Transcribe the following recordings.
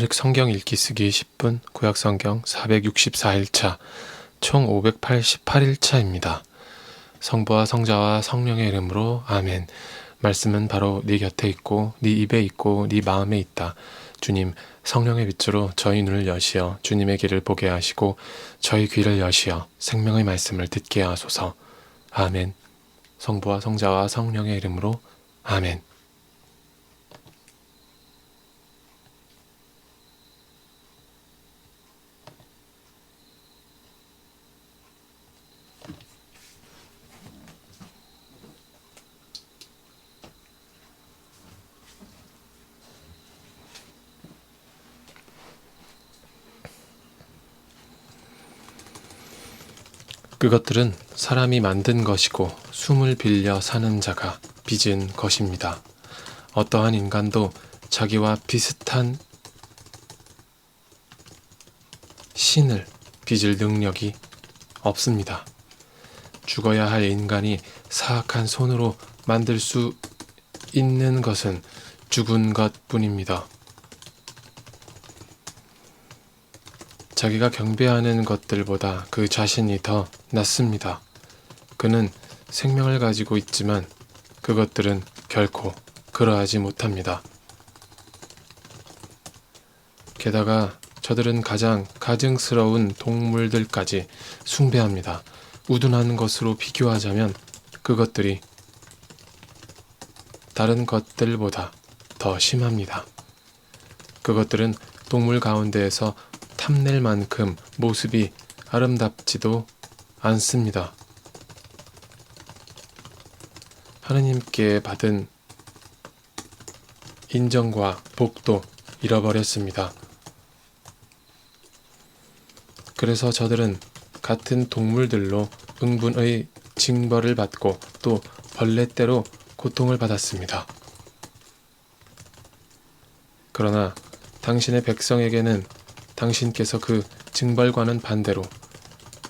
가톨릭 성경 읽기 쓰기 10분 구약 성경 464일차 총 588일차입니다. 성부와 성자와 성령의 이름으로 아멘. 말씀은 바로 네 곁에 있고 네 입에 있고 네 마음에 있다. 주님 성령의 빛으로 저희 눈을 여시어 주님의 길을 보게 하시고 저희 귀를 여시어 생명의 말씀을 듣게 하소서. 아멘. 성부와 성자와 성령의 이름으로 아멘. 그것들은 사람이 만든 것이고 숨을 빌려 사는 자가 빚은 것입니다. 어떠한 인간도 자기와 비슷한 신을 빚을 능력이 없습니다. 죽어야 할 인간이 사악한 손으로 만들 수 있는 것은 죽은 것 뿐입니다. 자기가 경배하는 것들보다 그 자신이 더 낫습니다. 그는 생명을 가지고 있지만 그것들은 결코 그러하지 못합니다. 게다가 저들은 가장 가증스러운 동물들까지 숭배합니다. 우둔한 것으로 비교하자면 그것들이 다른 것들보다 더 심합니다. 그것들은 동물 가운데에서 탐낼 만큼 모습이 아름답지도 않습니다. 하느님께 받은 인정과 복도 잃어버렸습니다. 그래서 저들은 같은 동물들로 응분의 징벌을 받고 또 벌레대로 고통을 받았습니다. 그러나 당신의 백성에게는 당신께서 그 징벌과는 반대로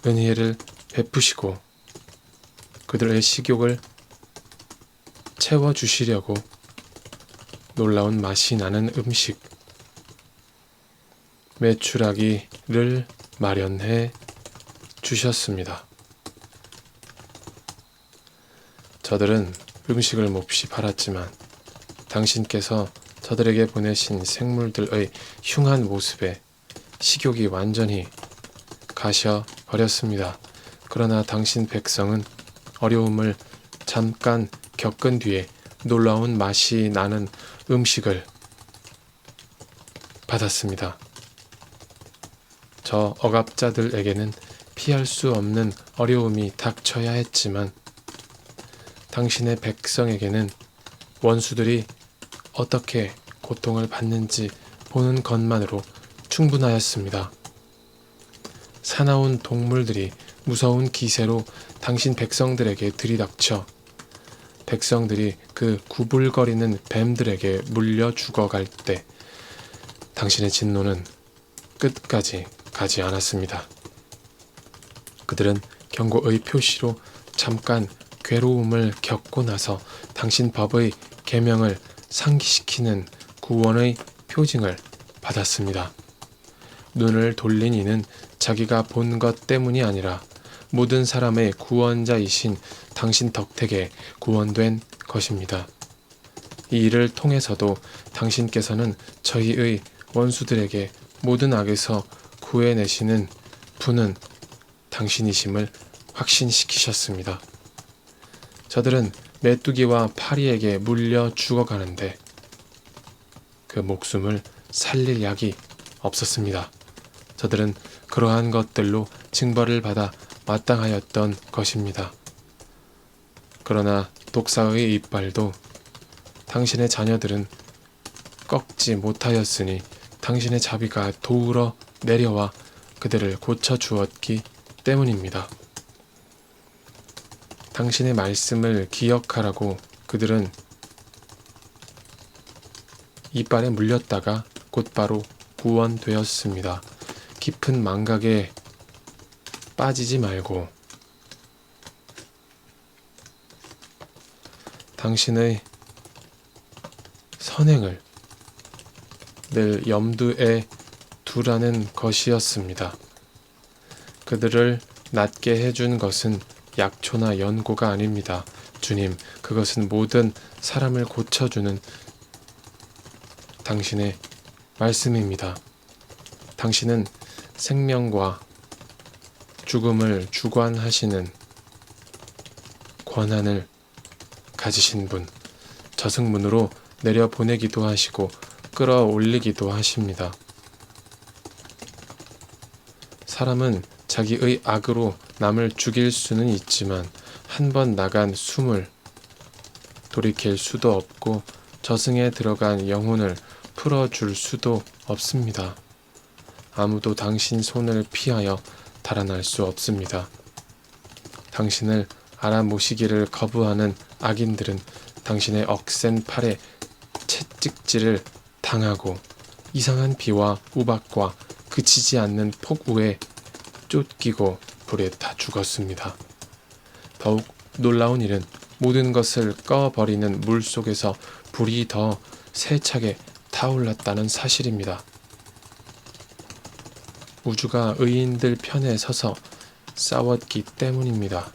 은혜를 베푸시고 그들의 식욕을 채워주시려고 놀라운 맛이 나는 음식, 매출하기를 마련해 주셨습니다. 저들은 음식을 몹시 팔았지만 당신께서 저들에게 보내신 생물들의 흉한 모습에 식욕이 완전히 가셔 버렸습니다. 그러나 당신 백성은 어려움을 잠깐 겪은 뒤에 놀라운 맛이 나는 음식을 받았습니다. 저 억압자들에게는 피할 수 없는 어려움이 닥쳐야 했지만 당신의 백성에게는 원수들이 어떻게 고통을 받는지 보는 것만으로 충분하였습니다. 사나운 동물들이 무서운 기세로 당신 백성들에게 들이닥쳐 백성들이 그 구불거리는 뱀들에게 물려 죽어갈 때 당신의 진노는 끝까지 가지 않았습니다. 그들은 경고의 표시로 잠깐 괴로움을 겪고 나서 당신 법의 계명을 상기시키는 구원의 표징을 받았습니다. 눈을 돌린 이는 자기가 본 것 때문이 아니라 모든 사람의 구원자이신 당신 덕택에 구원된 것입니다. 이 일을 통해서도 당신께서는 저희의 원수들에게 모든 악에서 구해내시는 분은 당신이심을 확신시키셨습니다. 저들은 메뚜기와 파리에게 물려 죽어가는데 그 목숨을 살릴 약이 없었습니다. 저들은 그러한 것들로 징벌을 받아 마땅하였던 것입니다. 그러나 독사의 이빨도 당신의 자녀들은 꺾지 못하였으니 당신의 자비가 도우러 내려와 그들을 고쳐 주었기 때문입니다. 당신의 말씀을 기억하라고 그들은 이빨에 물렸다가 곧바로 구원되었습니다. 깊은 망각에 빠지지 말고 당신의 선행을 늘 염두에 두라는 것이었습니다. 그들을 낫게 해준 것은 약초나 연고가 아닙니다. 주님, 그것은 모든 사람을 고쳐주는 당신의 말씀입니다. 당신은 생명과 죽음을 주관하시는 권한을 가지신 분, 저승문으로 내려 보내기도 하시고 끌어올리기도 하십니다. 사람은 자기의 악으로 남을 죽일 수는 있지만 한 번 나간 숨을 돌이킬 수도 없고 저승에 들어간 영혼을 풀어줄 수도 없습니다. 아무도 당신 손을 피하여 달아날 수 없습니다. 당신을 알아모시기를 거부하는 악인들은 당신의 억센 팔에 채찍질을 당하고 이상한 비와 우박과 그치지 않는 폭우에 쫓기고 불에 타 죽었습니다. 더욱 놀라운 일은 모든 것을 꺼버리는 물 속에서 불이 더 세차게 타올랐다는 사실입니다. 우주가 의인들 편에 서서 싸웠기 때문입니다.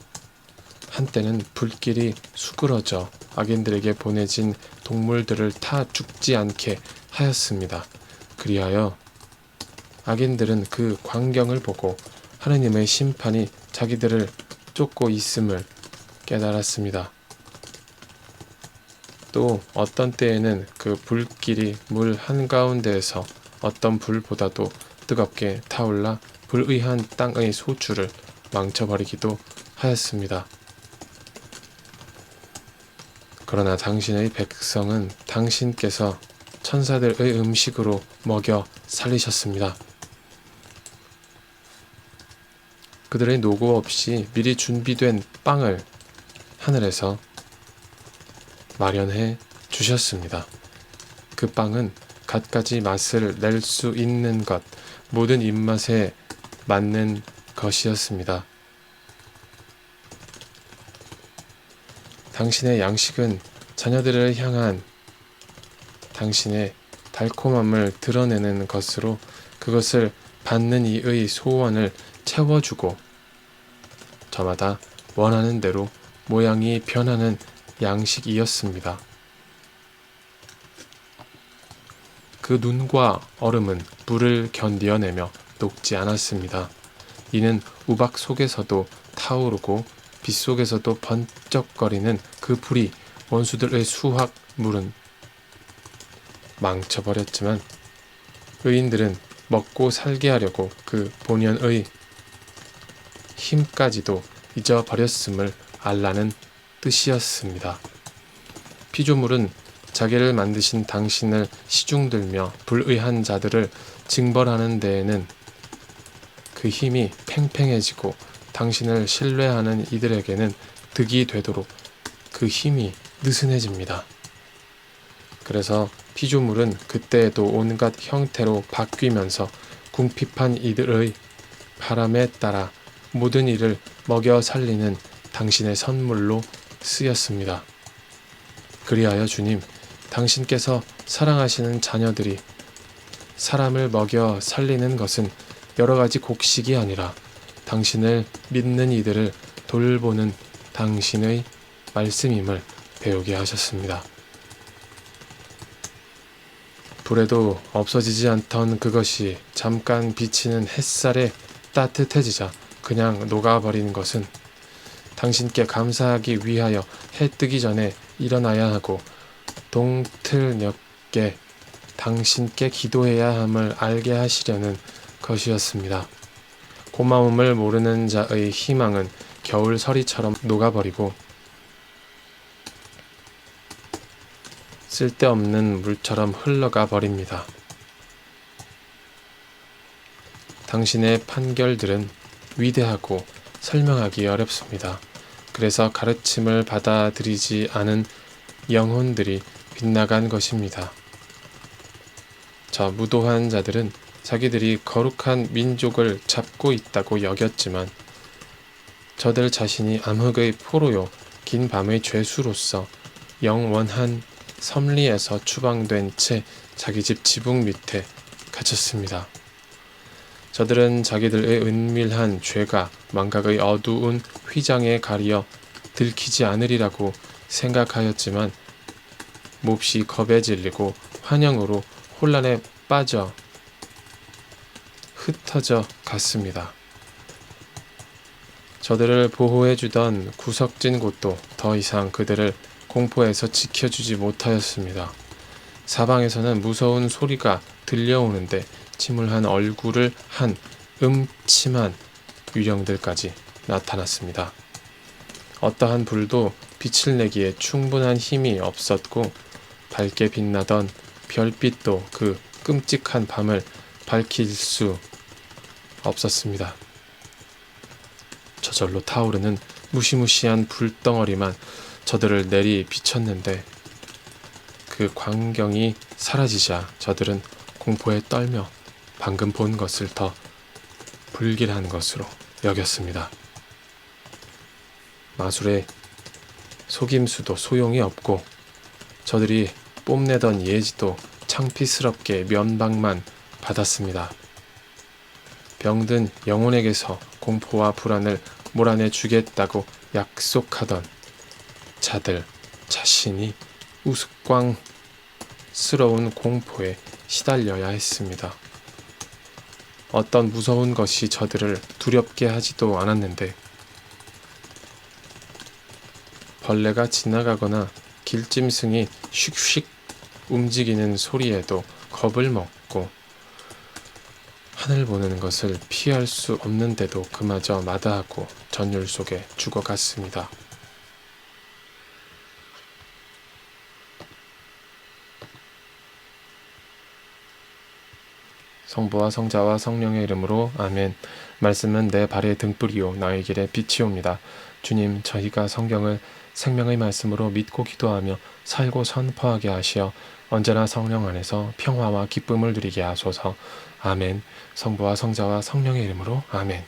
한때는 불길이 수그러져 악인들에게 보내진 동물들을 타 죽지 않게 하였습니다. 그리하여 악인들은 그 광경을 보고 하느님의 심판이 자기들을 쫓고 있음을 깨달았습니다. 또 어떤 때에는 그 불길이 물 한가운데에서 어떤 불보다도 뜨겁게 타올라 불의한 땅의 소출을 망쳐버리기도 하였습니다. 그러나 당신의 백성은 당신께서 천사들의 음식으로 먹여 살리셨습니다. 그들의 노고 없이 미리 준비된 빵을 하늘에서 마련해 주셨습니다. 그 빵은 갖가지 맛을 낼 수 있는 것, 모든 입맛에 맞는 것이었습니다. 당신의 양식은 자녀들을 향한 당신의 달콤함을 드러내는 것으로 그것을 받는 이의 소원을 채워주고 저마다 원하는 대로 모양이 변하는 양식이었습니다. 그 눈과 얼음은 불을 견디어내며 녹지 않았습니다. 이는 우박 속에서도 타오르고 빛 속에서도 번쩍거리는 그 불이 원수들의 수확 물은 망쳐버렸지만 의인들은 먹고 살게 하려고 그 본연의 힘까지도 잊어버렸음을 알라는 뜻이었습니다. 피조물은 자기를 만드신 당신을 시중들며 불의한 자들을 징벌하는 데에는 그 힘이 팽팽해지고 당신을 신뢰하는 이들에게는 득이 되도록 그 힘이 느슨해집니다. 그래서 피조물은 그때에도 온갖 형태로 바뀌면서 궁핍한 이들의 바람에 따라 모든 일을 먹여 살리는 당신의 선물로 쓰였습니다. 그리하여 주님, 당신께서 사랑하시는 자녀들이 사람을 먹여 살리는 것은 여러 가지 곡식이 아니라 당신을 믿는 이들을 돌보는 당신의 말씀임을 배우게 하셨습니다. 불에도 없어지지 않던 그것이 잠깐 비치는 햇살에 따뜻해지자 그냥 녹아버리는 것은 당신께 감사하기 위하여 해 뜨기 전에 일어나야 하고 동틀녘에 당신께 기도해야 함을 알게 하시려는 것이었습니다. 고마움을 모르는 자의 희망은 겨울 서리처럼 녹아버리고 쓸데없는 물처럼 흘러가 버립니다. 당신의 판결들은 위대하고 설명하기 어렵습니다. 그래서 가르침을 받아들이지 않은 영혼들이 빗나간 것입니다. 저 무도한 자들은 자기들이 거룩한 민족을 잡고 있다고 여겼지만 저들 자신이 암흑의 포로요 긴 밤의 죄수로서 영원한 섭리에서 추방된 채 자기 집 지붕 밑에 갇혔습니다. 저들은 자기들의 은밀한 죄가 망각의 어두운 휘장에 가리어 들키지 않으리라고 생각하였지만 몹시 겁에 질리고 환영으로 혼란에 빠져 흩어져 갔습니다. 저들을 보호해주던 구석진 곳도 더 이상 그들을 공포에서 지켜주지 못하였습니다. 사방에서는 무서운 소리가 들려오는데 침울한 얼굴을 한 음침한 유령들까지 나타났습니다. 어떠한 불도 빛을 내기에 충분한 힘이 없었고 밝게 빛나던 별빛도 그 끔찍한 밤을 밝힐 수 없었습니다. 저절로 타오르는 무시무시한 불덩어리만 저들을 내리 비쳤는데 그 광경이 사라지자 저들은 공포에 떨며 방금 본 것을 더 불길한 것으로 여겼습니다. 마술의 속임수도 소용이 없고 저들이 뽐내던 예지도 창피스럽게 면박만 받았습니다. 병든 영혼에게서 공포와 불안을 몰아내 주겠다고 약속하던 자들 자신이 우스꽝스러운 공포에 시달려야 했습니다. 어떤 무서운 것이 저들을 두렵게 하지도 않았는데 벌레가 지나가거나 길짐승이 슉슉 움직이는 소리에도 겁을 먹고 하늘 보는 것을 피할 수 없는데도 그마저 마다하고 전율 속에 죽어갔습니다. 성부와 성자와 성령의 이름으로 아멘. 말씀은 내 발의 등불이요 나의 길에 빛이옵니다. 주님, 저희가 성경을 생명의 말씀으로 믿고 기도하며 살고 선포하게 하시어 언제나 성령 안에서 평화와 기쁨을 누리게 하소서. 아멘. 성부와 성자와 성령의 이름으로 아멘.